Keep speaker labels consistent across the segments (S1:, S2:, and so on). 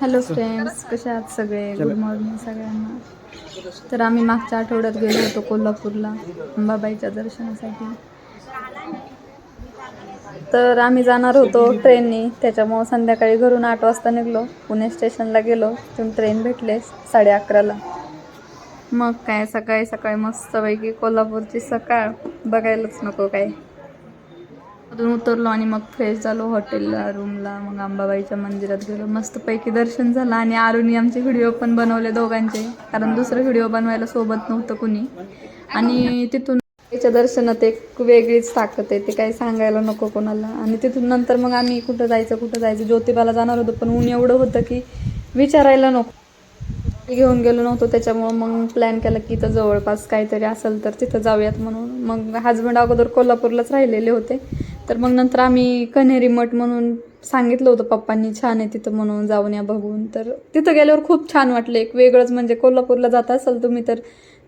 S1: Hello friends कसे आहात सगळे? गुड मॉर्निंग सगळ्यांना. तर आम्ही मागच्या आठवड्यात गेलो होतो कोल्हापूरला अंबाबाईच्या दर्शनासाठी. तर आम्ही जाणार होतो ट्रेननी. त्याच्यामुळं संध्याकाळी घरून आठ वाजता निघलो. पुणे स्टेशनला गेलो. तिथून ट्रेन भेटले साडे अकराला. मग काय सकाळी सकाळी मस्तपैकी कोल्हापूरची सकाळ. बघायलाच नको काय. तिथून उतरलो आणि मग फ्रेश झालो हॉटेलला रूमला मग अंबाबाईच्या मंदिरात गेलो. मस्तपैकी दर्शन झालं आणि आरुनी आमचे व्हिडिओ पण बनवले दोघांचे. कारण दुसरं व्हिडिओ बनवायला सोबत नव्हतं कुणी. आणि तिथून त्याच्या दर्शनात एक वेगळीच ताकद आहे. ते काही सांगायला नको कोणाला. आणि तिथून नंतर मग आम्ही कुठं जायचं कुठं जायचं ज्योतिबाला जाणार होतो. पण ऊन एवढं होतं की विचारायला नको. घेऊन गेलो नव्हतो. त्याच्यामुळं मग प्लॅन केला की इथं जवळपास काहीतरी असेल तर तिथं जाऊयात म्हणून. मग हजबंड अगोदर कोल्हापूरलाच राहिलेले होते. तर मग नंतर आम्ही कन्हेरी मठ म्हणून सांगितलं होतं पप्पांनी छान आहे तिथं म्हणून जाऊन या बघून. तर तिथं गेल्यावर खूप छान वाटलं. एक वेगळंच म्हणजे कोल्हापूरला जात असाल तुम्ही तर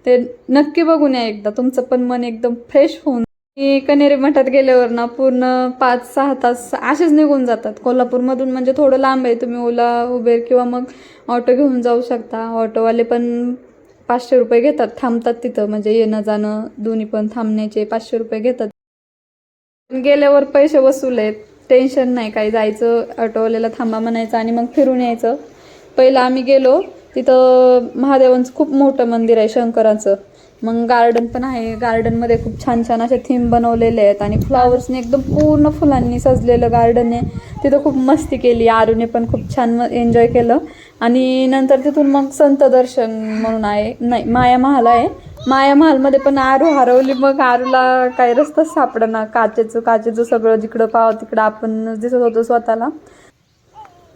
S1: ते नक्की बघून या एकदा. तुमचं पण मन एकदम फ्रेश होऊन. मी कनेरी मठात गेल्यावर ना पूर्ण पाच सहा तास असेच निघून जातात. कोल्हापूरमधून म्हणजे थोडं लांब आहे. तुम्ही ओला उबेर किंवा मग ऑटो घेऊन जाऊ शकता. ऑटोवाले पण पाचशे रुपये घेतात थांबतात तिथं. म्हणजे येणं जाणं दोन्ही पण थांबण्याचे पाचशे रुपये घेतात. गेल्यावर पैसे वसूल आहेत टेन्शन नाही काही जायचं ऑटोवाल्याला थांबा म्हणायचं आणि मग फिरून यायचं. पहिलं आम्ही गेलो तिथं महादेवांचं खूप मोठं मंदिर आहे शंकराचं. मग गार्डन पण आहे. गार्डनमध्ये खूप छान छान असे थीम बनवलेले आहेत आणि फ्लॉवर्सने एकदम पूर्ण फुलांनी सजलेलं गार्डन आहे. तिथं खूप मस्ती केली. आरूने पण खूप छान एन्जॉय केलं. आणि नंतर तिथून मग संत दर्शन म्हणून आहे. नाही माया महाल आहे. माया महालमध्ये पण आरू हरवली मग आरूला काही रस्ताच सापडना. काचेचं काचेचं सगळं जिकडं पाव तिकडं आपण दिसत होतो स्वतःला.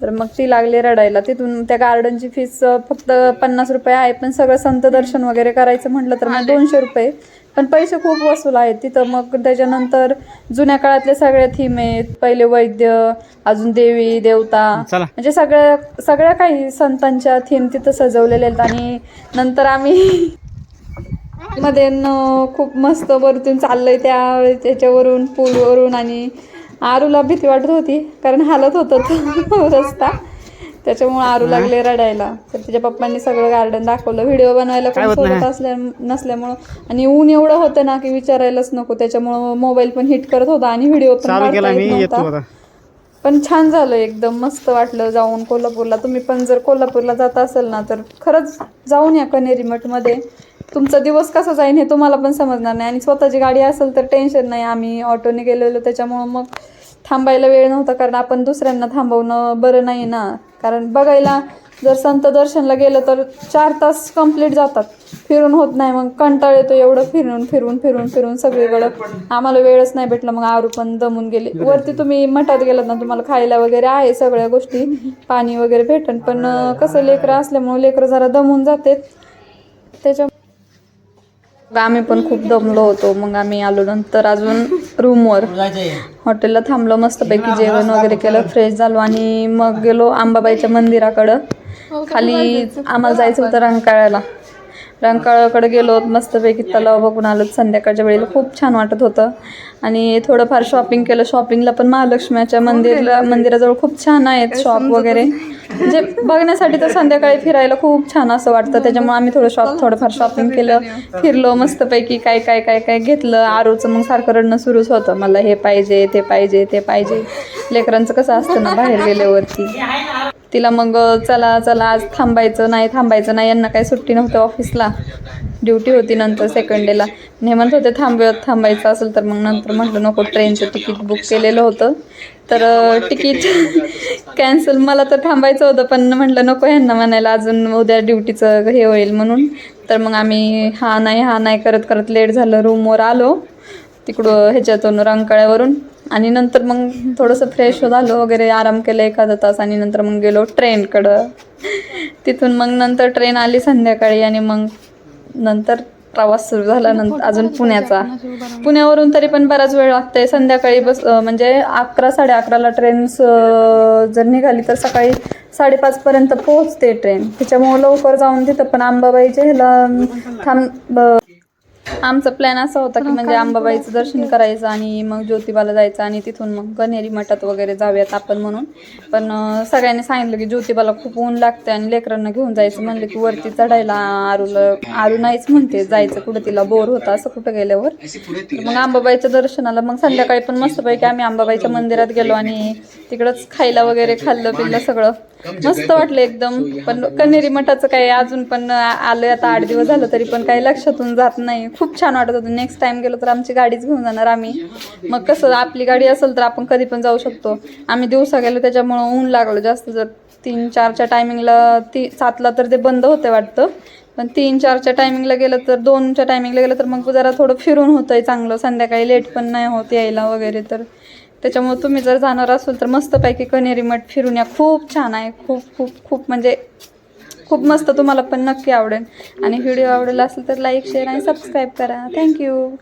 S1: तर मग ती लागली रडायला. तिथून त्या गार्डनची फीस फक्त पन्नास रुपये आहे पण सगळं संत दर्शन वगैरे करायचं म्हटलं तर मग दोनशे रुपये. पण पैसे खूप वसूल आहेत तिथं. मग त्याच्यानंतर जुन्या काळातले सगळे थीम आहेत. पहिले वैद्य अजून देवी देवता.
S2: चला.
S1: म्हणजे सगळ्या सगळ्या काही संतांच्या थीम तिथं सजवलेल्या आहेत. आणि नंतर आम्ही मध्ये खूप मस्त वरतून चाललंय त्या त्याच्यावरून पूलवरून आणि आरूला भीती वाटत होती कारण हालत होतं तो रस्ता. त्याच्यामुळे आरू लागले रडायला. तर तिच्या पप्पांनी सगळं गार्डन दाखवलं व्हिडिओ बनवायला पण. सोबत असल्या नसल्यामुळं. आणि ऊन एवढं होतं ना की विचारायलाच नको त्याच्यामुळं मोबाईल पण हिट करत होता आणि व्हिडिओ पण पण छान झालं एकदम मस्त वाटलं जाऊन कोल्हापूरला. तुम्ही पण जर कोल्हापूरला जात असेल ना तर खरंच जाऊन या कनेरी मठमध्ये तुमचा दिवस कसा जाईन हे तुम्हाला पण समजणार नाही. आणि स्वतःची गाडी असेल तर टेन्शन नाही. आम्ही ऑटोने गेलेलो त्याच्यामुळं मग थांबायला वेळ नव्हता. कारण आपण दुसऱ्यांना थांबवणं बरं नाही ना. कारण बघायला जर संत दर्शनला गेलं तर चार तास कंप्लीट जातात. फिरून होत नाही. मग कंटाळ येतो एवढं फिरून फिरून फिरून फिरून सगळीकडं. आम्हाला वेळच नाही भेटला. मग आरू पण दमून गेले. वरती तुम्ही मठात गेलात ना तुम्हाला खायला वगैरे आहे सगळ्या गोष्टी. पाणी वगैरे भेटन. पण कसं लेकरं असल्यामुळे लेकरं जरा दमून जाते त्याच्या मग आम्ही पण खूप दमलो होतो. मग आम्ही आलो नंतर अजून रूमवर. हॉटेलला थांबलो मस्तपैकी जेवण वगैरे केलं फ्रेश झालो आणि मग गेलो आंबाबाईच्या मंदिराकडं. खाली आम्हाला जायचं होतं रंकाळ्याला. रंकाळ्याकडे गेलो मस्तपैकी तलाव बघून आलो. संध्याकाळच्या वेळेला खूप छान वाटत होतं. आणि थोडंफार शॉपिंग केलं. शॉपिंगला पण महालक्ष्मीच्या मंदिरला मंदिराजवळ खूप छान आहेत शॉप वगैरे. म्हणजे बघण्यासाठी तर संध्याकाळी फिरायला खूप छान असं वाटतं. त्याच्यामुळे आम्ही थोडं शॉप थोडंफार शॉपिंग केलं फिरलो मस्तपैकी. काय काय काय काय घेतलं आरूचं मग सारखं रडणं सुरूच होतं. मला हे पाहिजे ते पाहिजे ते पाहिजे. लेकरांचं कसं असतं ना बाहेर गेल्यावरती. तिला मग चला चला आज थांबायचं नाही थांबायचं नाही. यांना काही सुट्टी नव्हतं ऑफिसला. ड्युटी होती नंतर सेकंड डेला हे म्हणत होते थांबवत थांबायचं असेल तर मग नंतर म्हटलं नको ट्रेनचं तिकीट बुक केलेलं होतं. तर तिकीट कॅन्सल मला तर थांबायचं होतं पण म्हटलं नको ह्यांना म्हणायला. अजून उद्या ड्युटीचं हे होईल म्हणून. तर मग आम्ही हा नाही हा नाही करत करत लेट झालं. रूमवर आलो. तिकडं ह्याच्यातून रंगकाळ्यावरून आणि नंतर मग थोडंसं फ्रेश झालो वगैरे. आराम केलं एखादा तास आणि नंतर मग गेलो ट्रेनकडं तिथून मग नंतर ट्रेन आली संध्याकाळी आणि मग नंतर प्रवास सुरू झाला नंतर अजून पुण्याचा. पुण्यावरून तरी पण बराच वेळ लागतंय. संध्याकाळी बस म्हणजे अकरा साडे अकराला ट्रेन स- जर निघाली तर सकाळी साडेपाचपर्यंत पोहोचते ट्रेन त्याच्यामुळं लवकर जाऊन तिथं पण अंबाबाईच्या ह्याला थांब आमचा प्लॅन असा होता की म्हणजे अंबाबाईचं दर्शन करायचं आणि मग ज्योतिबाला जायचं आणि तिथून मग कन्हेरी मठात वगैरे जाऊयात आपण म्हणून. पण सगळ्यांनी सांगितलं की ज्योतिबाला खूप ऊन लागते आणि लेकरांना घेऊन जायचं म्हणलं की वरती चढायला आरूला आरू नाहीच म्हणते जायचं कुठं तिला बोर होतं असं कुठं गेल्यावर. मग अंबाबाईच्या दर्शनाला मग संध्याकाळी पण मस्तपैकी आम्ही अंबाबाईच्या मंदिरात गेलो आणि तिकडंच खायला वगैरे खाल्लं पिल्लं सगळं. मस्त वाटलं एकदम. पण कन्हेरी मठाचं काही अजून पण आलं आता आठ दिवस झालं तरी पण काही लक्षातून जात नाही. खूप छान वाटत होतं. नेक्स्ट टाइम गेलो तर आमची गाडीच घेऊन जाणार आम्ही. मग कसं आपली गाडी असेल तर आपण कधी पण जाऊ शकतो. आम्ही दिवसा गेलो त्याच्यामुळं ऊन लागलं जास्त. जर तीन चारच्या टायमिंगला ती सातला तर ते बंद होते वाटतं. पण तीन चारच्या टायमिंगला गेलं तर दोनच्या टायमिंगला गेलं तर मग जरा थोडं फिरून होतंय चांगलं. संध्याकाळी लेट पण नाही होत यायला वगैरे तर. त्याच्यामुळे तुम्ही जर जाणार असाल तर मस्तपैकी कनेरी मठ फिरून या. खूप छान आहे. खूप खूप खूप म्हणजे खूप मस्त तुम्हाला पण नक्की आवडेल. आणि व्हिडिओ आवडेल असेल तर लाईक शेअर आणि सबस्क्राईब करा. Thank you